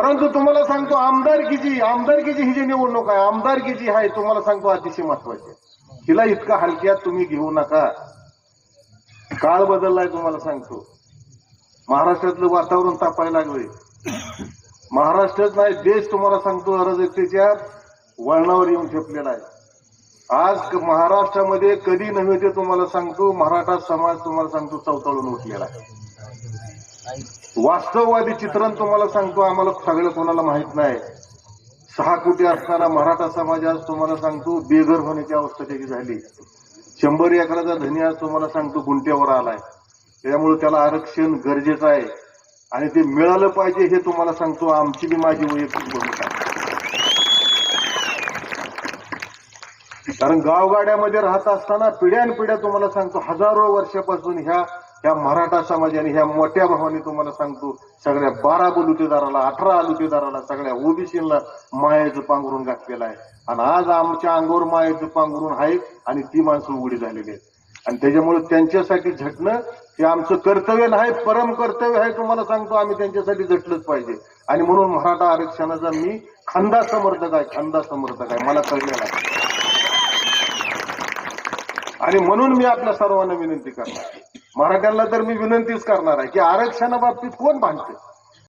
परंतु तुम्हाला सांगतो आमदारकीची आमदारकीची ही जी निवडणूक आहे आमदारकीची आहे तुम्हाला सांगतो अतिशय महत्वाची. हिला इतका हलक्यात तुम्ही घेऊ नका. काळ बदललाय तुम्हाला सांगतो. महाराष्ट्रातलं वातावरण तापायला लागले महाराष्ट्रात नाही देश तुम्हाला सांगतो अराजकतेच्या वळणावर येऊन ठेपलेला आहे. आज क- महाराष्ट्रामध्ये कधी नव्हे ते तुम्हाला सांगतो मराठा समाज तुम्हाला सांगतो चवताळून उठलेला आहे. वास्तववादी चित्रण तुम्हाला सांगतो आम्हाला सगळं कोणाला माहीत नाही. सहा कोटी असताना मराठा समाज आज तुम्हाला सांगतो बेघर होण्याची अवस्था त्याची झाली. शंभर एकराचा धनी आज तुम्हाला सांगतो गुंट्यावर आलाय. त्यामुळे त्याला आरक्षण गरजेचं आहे. आणि ते मिळालं पाहिजे हे तुम्हाला सांगतो आमची बी माझी वैयक्तिक भूमिका. कारण गावगाड्यामध्ये राहत असताना पिढ्यानपिढ्या तुम्हाला सांगतो हजारो वर्षापासून ह्या ह्या मराठा समाजाने ह्या मोठ्या भावाने तुम्हाला सांगतो सगळ्या बारा बलुतेदाराला अठरा अलुतेदाराला सगळ्या ओबीसीला मायाचं पांघरून घातलेलं आहे. आणि आज आमच्या अंगावर मायाचं पांघरून आहे आणि ती माणसं उघडी झालेली आहेत. आणि त्याच्यामुळे त्यांच्यासाठी झटणं हे आमचं कर्तव्य नाही परम कर्तव्य आहे तुम्हाला सांगतो आम्ही त्यांच्यासाठी झटलंच पाहिजे. आणि म्हणून मराठा आरक्षणाचा मी खंदा समर्थक आहे खंदा समर्थक आहे. मला कळलेला आहे आणि म्हणून मी आपल्या सर्वांना विनंती करणार मराठ्यांना तर मी विनंतीच करणार आहे की आरक्षणाबाबतीत कोण भांडते?